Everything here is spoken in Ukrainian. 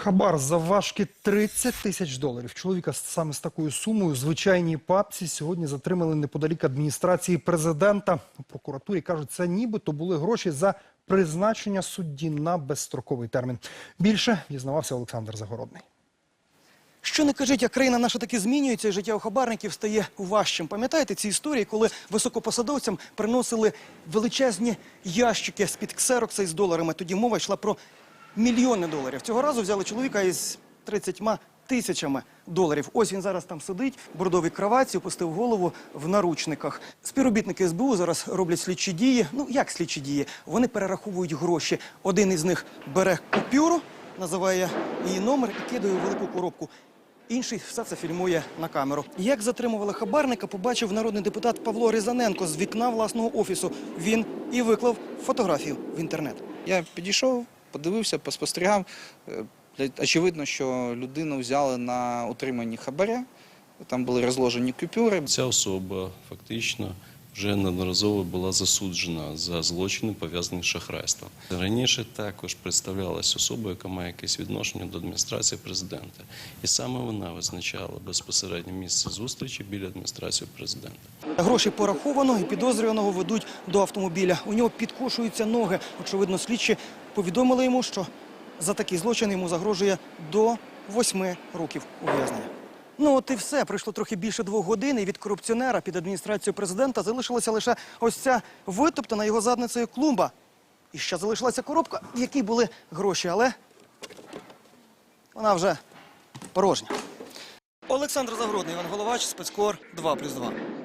Хабар завважки 30 тисяч доларів. Чоловіка саме з такою сумою звичайній папці сьогодні затримали неподалік адміністрації президента. У прокуратурі кажуть, це нібито були гроші за призначення судді на безстроковий термін. Більше дізнавався Олександр Загородний. Що не кажіть, як країна наша таки змінюється, і життя у хабарників стає важчим. Пам'ятаєте ці історії, коли високопосадовцям приносили величезні ящики з-під ксерокса із доларами? Тоді мова йшла про мільйони доларів. Цього разу взяли чоловіка із 30 тисячами доларів. Ось він зараз там сидить, бордовій кроватці, опустив голову в наручниках. Співробітники СБУ зараз роблять слідчі дії. Ну як слідчі дії? Вони перераховують гроші. Один із них бере купюру, називає її номер і кидає у велику коробку. Інший все це фільмує на камеру. Як затримували хабарника, побачив народний депутат Павло Різаненко з вікна власного офісу. Він і виклав фотографію в інтернет. Я підійшов, подивився, поспостерігав. Е, Очевидно, що людину взяли на утриманні хабаря. Там були розложені купюри. Ця особа фактично вже неодноразово була засуджена за злочини, пов'язані з шахрайством. Раніше також представлялась особа, яка має якесь відношення до адміністрації президента. І саме вона визначала безпосереднє місце зустрічі біля адміністрації президента. Гроші пораховано і підозрюваного ведуть до автомобіля. У нього підкошуються ноги. Очевидно, слідчі повідомили йому, що за такий злочин йому загрожує до восьми років ув'язнення. Ну от і все. Пройшло трохи більше двох годин, і від корупціонера під адміністрацією президента залишилася лише ось ця витоптана його задницею клумба. І ще залишилася коробка, в якій були гроші, але вона вже порожня. Олександр Загородний, Іван Головач, спецкор 2+,2.